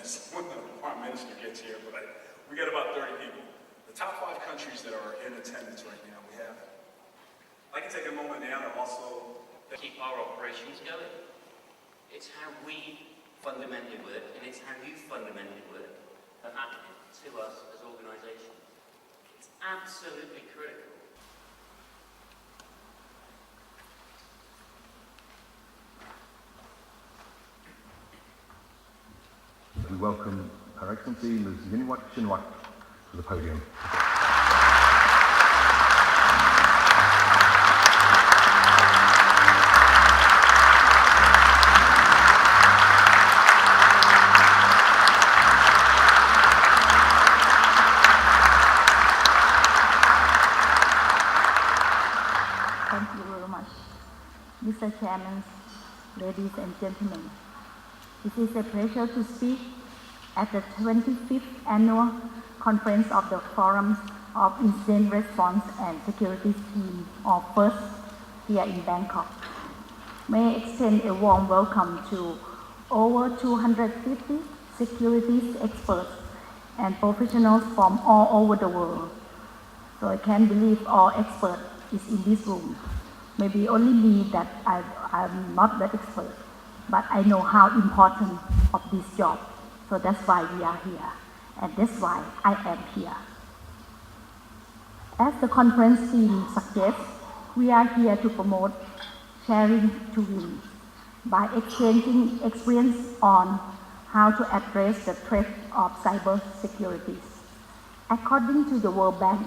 minutes when the prime minister gets here, but we got about 30 people. The top five countries that are in attendance right now, we have. I can take a moment now to also keep our operations going. It's how we fundamentally work, and it's how you fundamentally work that matter to us as organisations. It's absolutely critical. We welcome Her Excellency Ms. Yingluck Shinluck to the podium. Thank you very much. Mr. Chairman, ladies and gentlemen, it is a pleasure to speak at the 25th Annual Conference of the Forums of Incident Response and Security Team of FIRST here in Bangkok. May I extend a warm welcome to over 250 security experts and professionals from all over the world. So I can't believe all experts is in this room. Maybe only me that I, I'm not the expert, but I know how important of this job. So that's why we are here, and that's why I am here. As the conference theme suggests, we are here to promote sharing to win by exchanging experience on how to address the threat of cyber security. According to the World Bank,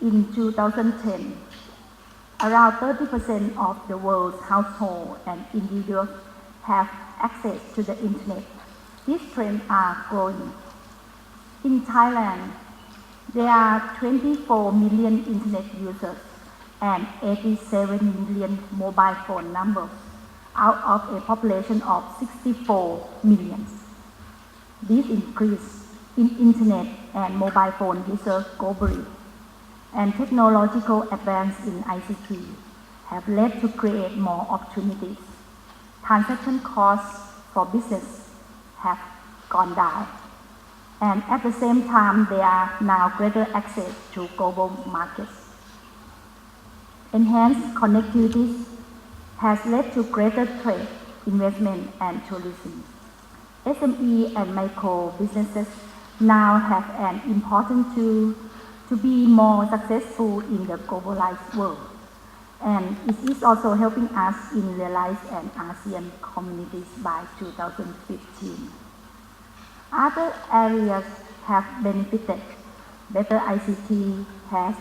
in 2010, around 30% of the world's households and individuals have access to the internet. These trends are growing. In Thailand, there are 24 million internet users and 87 million mobile phone numbers out of a population of 64 million. This increase in internet and mobile phone users globally and technological advance in ICT have led to create more opportunities. Transaction costs for business have gone down. And at the same time, there are now greater access to global markets. Enhanced connectivity has led to greater trade, investment, and tourism. SME and micro businesses now have an important tool to be more successful in the globalized world. And it is also helping us in realize an ASEAN communities by 2015. Other areas have benefited. Better ICT has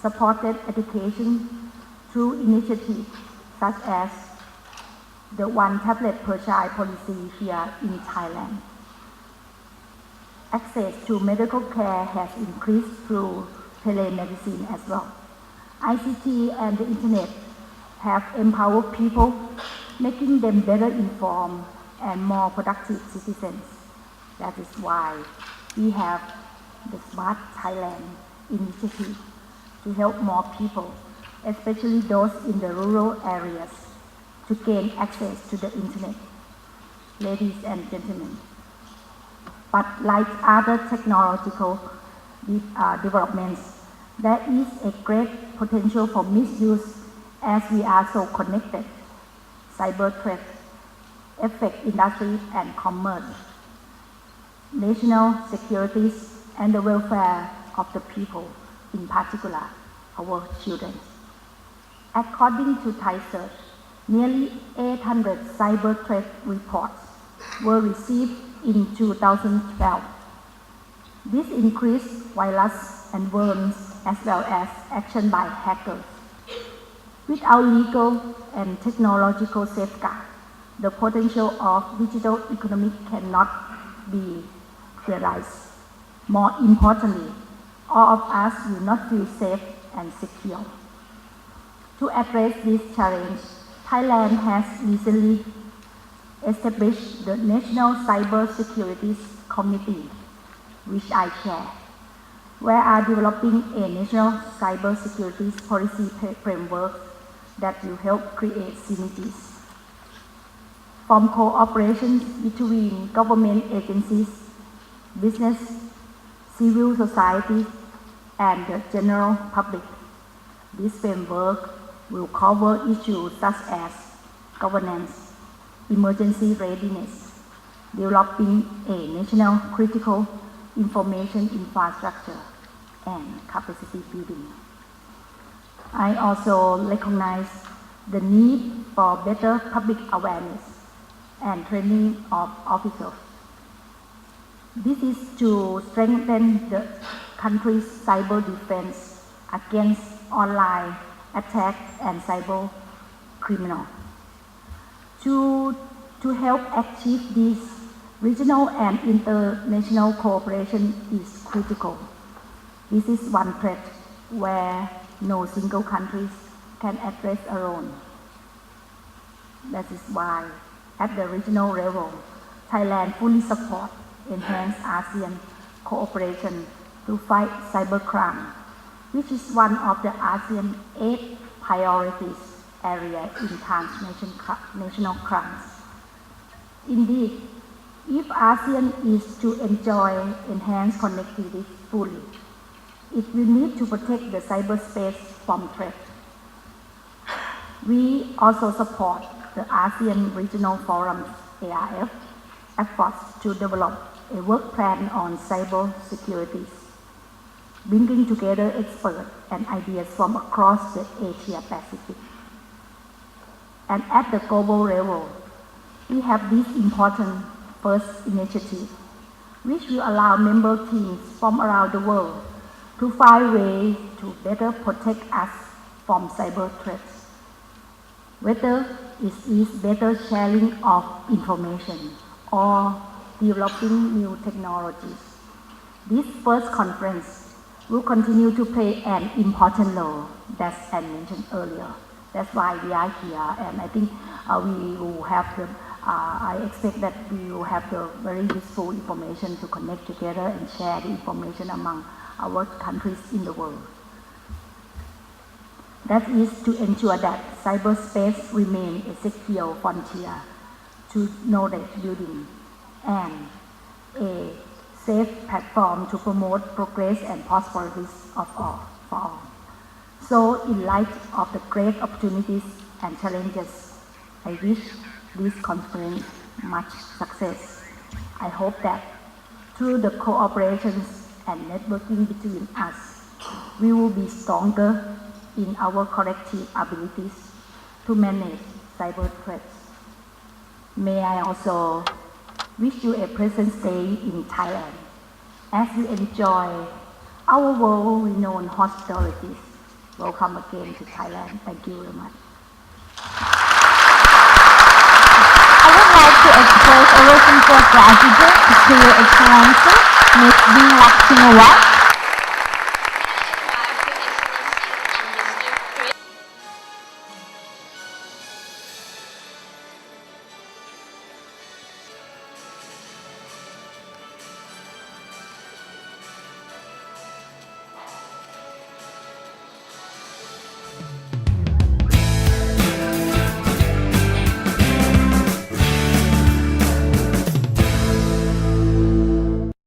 supported education through initiatives such as the one tablet per child policy here in Thailand. Access to medical care has increased through telemedicine as well. ICT and the internet have empowered people, making them better informed and more productive citizens. That is why we have the Smart Thailand initiative to help more people, especially those in the rural areas, to gain access to the internet. Ladies and gentlemen, but like other technological de- uh, developments, there is a great potential for misuse as we are so connected. Cyber threats affect industry and commerce, national security, and the welfare of the people, in particular our children. According to Thai nearly 800 cyber threat reports were received in 2012. This increased virus and worms as well as action by hackers. Without legal and technological safeguards, the potential of digital economy cannot be realized. More importantly, all of us will not feel safe and secure. To address this challenge, Thailand has recently established the National Cyber Security Committee, which I chair, where are developing a national cyber security policy framework that will help create synergies. from cooperation between government agencies, business, civil society, and the general public. This framework will cover issues such as governance, emergency readiness, developing a national critical information infrastructure, and capacity building. I also recognize the need for better public awareness and training of officers. This is to strengthen the country's cyber defense against online attack and cyber criminal. To, to help achieve this, regional and international cooperation is critical. This is one threat where no single country can address alone. That is why, at the regional level, Thailand fully supports enhanced ASEAN cooperation to fight cybercrime, which is one of the ASEAN eight priorities area in transnational national crimes. Indeed, if ASEAN is to enjoy enhanced connectivity fully, it will need to protect the cyberspace from threat. We also support the ASEAN Regional Forum ARF efforts to develop a work plan on cyber security, bringing together experts and ideas from across the Asia Pacific. And at the global level, we have this important first initiative, which will allow member teams from around the world to find ways to better protect us from cyber threats. Whether it is better sharing of information or developing new technologies. This first conference will continue to play an important role, as I mentioned earlier. That's why we are here, and I think uh, we will have the, Uh, I expect that we will have the very useful information to connect together and share the information among our countries in the world. That is to ensure that cyberspace remains a secure frontier to knowledge building and a safe platform to promote progress and prosperity of all, for all. So in light of the great opportunities and challenges, I wish this conference much success. I hope that through the cooperation and networking between us, we will be stronger in our collective abilities to manage cyber threats. May I also wish you a pleasant stay in Thailand as you enjoy our world-renowned hospitalities. Welcome again to Thailand. Thank you very much. I would like to express our sincere gratitude to Your Excellency, Ms. Ding Lakshminawat,